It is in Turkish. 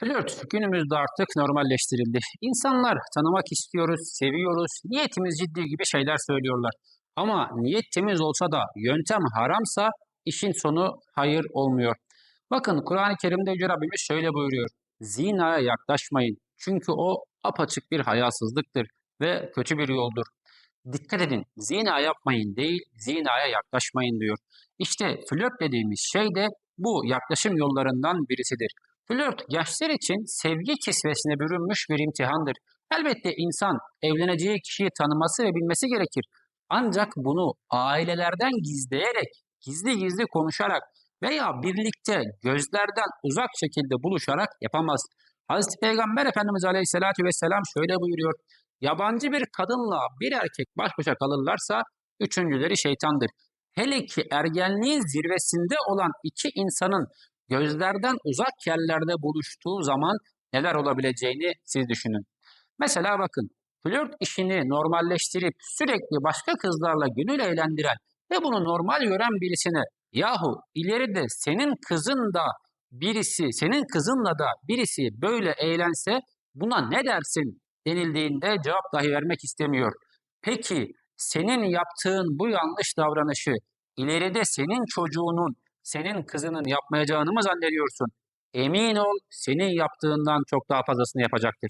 Flört günümüzde artık normalleştirildi. İnsanlar tanımak istiyoruz, seviyoruz, niyetimiz ciddi gibi şeyler söylüyorlar. Ama niyet temiz olsa da yöntem haramsa işin sonu hayır olmuyor. Bakın Kur'an-ı Kerim'de Yüce Rabbimiz şöyle buyuruyor. Zinaya yaklaşmayın. Çünkü o apaçık bir hayasızlıktır ve kötü bir yoldur. Dikkat edin, zina yapmayın değil, zinaya yaklaşmayın diyor. İşte flört dediğimiz şey de bu yaklaşım yollarından birisidir. Flört gençler için sevgi kisvesine bürünmüş bir imtihandır. Elbette insan evleneceği kişiyi tanıması ve bilmesi gerekir. Ancak bunu ailelerden gizleyerek, gizli gizli konuşarak veya birlikte gözlerden uzak şekilde buluşarak yapamaz. Hazreti Peygamber Efendimiz Aleyhisselatü Vesselam şöyle buyuruyor. Yabancı bir kadınla bir erkek baş başa kalırlarsa üçüncüleri şeytandır. Hele ki ergenliğin zirvesinde olan iki insanın gözlerden uzak yerlerde buluştuğu zaman neler olabileceğini siz düşünün. Mesela bakın flört işini normalleştirip sürekli başka kızlarla gönül eğlendiren ve bunu normal gören birisine yahu ileride senin kızın da birisi, senin kızınla da birisi böyle eğlense buna ne dersin denildiğinde cevap dahi vermek istemiyor. Peki senin yaptığın bu yanlış davranışı ileride senin çocuğunun, senin kızının yapmayacağını mı zannediyorsun? Emin ol senin yaptığından çok daha fazlasını yapacaktır.